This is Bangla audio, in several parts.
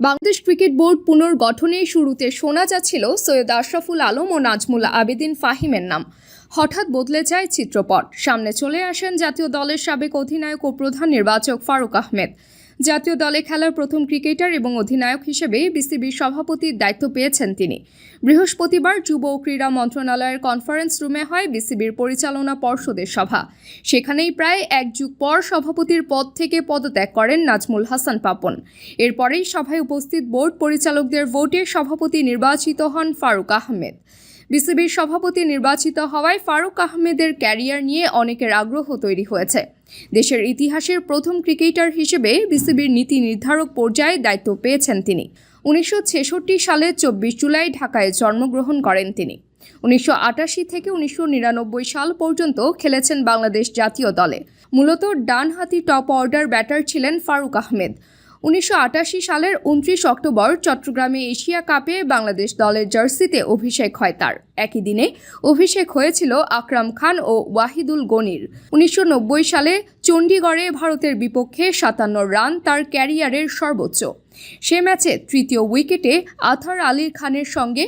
বাংলাদেশ ক্রিকেট বোর্ড পুনর্গঠনের শুরুতে শোনা যাচ্ছিল সৈয়দ আশরাফুল আলম ও নাজমুল আবেদিন ফাহিমের নাম। হঠাৎ বদলে যায় চিত্রপট। সামনে চলে আসেন জাতীয় দলের সাবেক অধিনায়ক ও প্রধান নির্বাচক ফারুক আহমেদ। জাতীয় দলে খেলার প্রথম ক্রিকেটার এবং অধিনায়ক হিসেবে বিসিবির সভাপতির দায়িত্ব পেয়েছেন তিনি। বৃহস্পতিবার যুব ও ক্রীড়া মন্ত্রণালয়ের কনফারেন্স রুমে হয় বিসিবির পরিচালনা পর্ষদের সভা। সেখানেই প্রায় এক যুগ পর সভাপতির পদ থেকে পদত্যাগ করেন নাজমুল হাসান পাপন। এরপরেই সভায় উপস্থিত বোর্ড পরিচালকদের ভোটে সভাপতি নির্বাচিত হন ফারুক আহমেদ। বিসিবির সভাপতি নির্বাচিত হওয়ায় ফারুক আহমেদের ক্যারিয়ার নিয়ে অনেকের আগ্রহ তৈরি হয়েছে। দেশের ইতিহাসের প্রথম ক্রিকেটার হিসেবে বিসিবির নীতি নির্ধারক পর্যায়ে দায়িত্ব পেয়েছেন তিনি। উনিশশো ছেষট্টি সালে চব্বিশ জুলাই ঢাকায় জন্মগ্রহণ করেন তিনি। উনিশশো আটাশি থেকে উনিশশো নিরানব্বই সাল পর্যন্ত খেলেছেন বাংলাদেশ জাতীয় দলে। মূলত ডানহাতি টপ অর্ডার ব্যাটার ছিলেন ফারুক আহমেদ। উনিশশো আটাশি সালের উনত্রিশ অক্টোবর চট্টগ্রামে এশিয়া কাপে বাংলাদেশ দলের জার্সিতে অভিষেক হয় তার। একই দিনে অভিষেক হয়েছিল আকরাম খান ও ওয়াহিদুল গনির। উনিশশো নব্বই সালে চণ্ডীগড়ে ভারতের বিপক্ষে সাতান্ন রান তার ক্যারিয়ারের সর্বোচ্চ। সে ম্যাচে তৃতীয় উইকেটে আথার আলী খানের সঙ্গে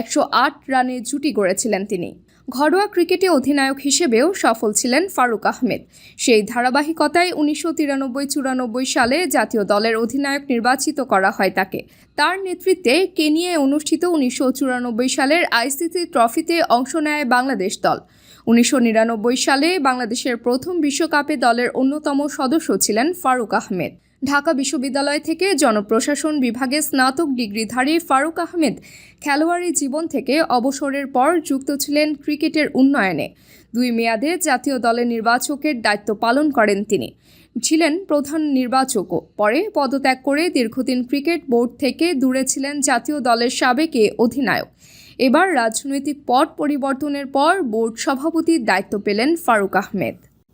একশো আট রানে জুটি গড়েছিলেন তিনি। ঘরোয়া ক্রিকেটে অধিনায়ক হিসেবেও সফল ছিলেন ফারুক আহমেদ। সেই ধারাবাহিকতায় উনিশশো তিরানব্বই চুরানব্বই সালে জাতীয় দলের অধিনায়ক নির্বাচিত করা হয় তাকে। তার নেতৃত্বে কেনিয়ায় অনুষ্ঠিত উনিশশো চুরানব্বই সালের আইসিসি ট্রফিতে অংশ নেয় বাংলাদেশ দল। উনিশশো নিরানব্বই সালে বাংলাদেশের প্রথম বিশ্বকাপে দলের অন্যতম সদস্য ছিলেন ফারুক আহমেদ। ঢাকা বিশ্ববিদ্যালয় থেকে জনপ্রশাসন বিভাগে স্নাতক ডিগ্রিধারী ফারুক আহমেদ খেলোয়াড়ি জীবন থেকে অবসরের পর যুক্ত ছিলেন ক্রিকেটের উন্নয়নে। দুই মেয়াদে জাতীয় দলের নির্বাচকের দায়িত্ব পালন করেন তিনি। ছিলেন প্রধান নির্বাচকও পরে পদত্যাগ করে দীর্ঘদিন ক্রিকেট বোর্ড থেকে দূরে ছিলেন জাতীয় দলের সাবেক অধিনায়ক। এবার রাজনৈতিক পট পরিবর্তনের পর বোর্ড সভাপতির দায়িত্ব পেলেন ফারুক আহমেদ।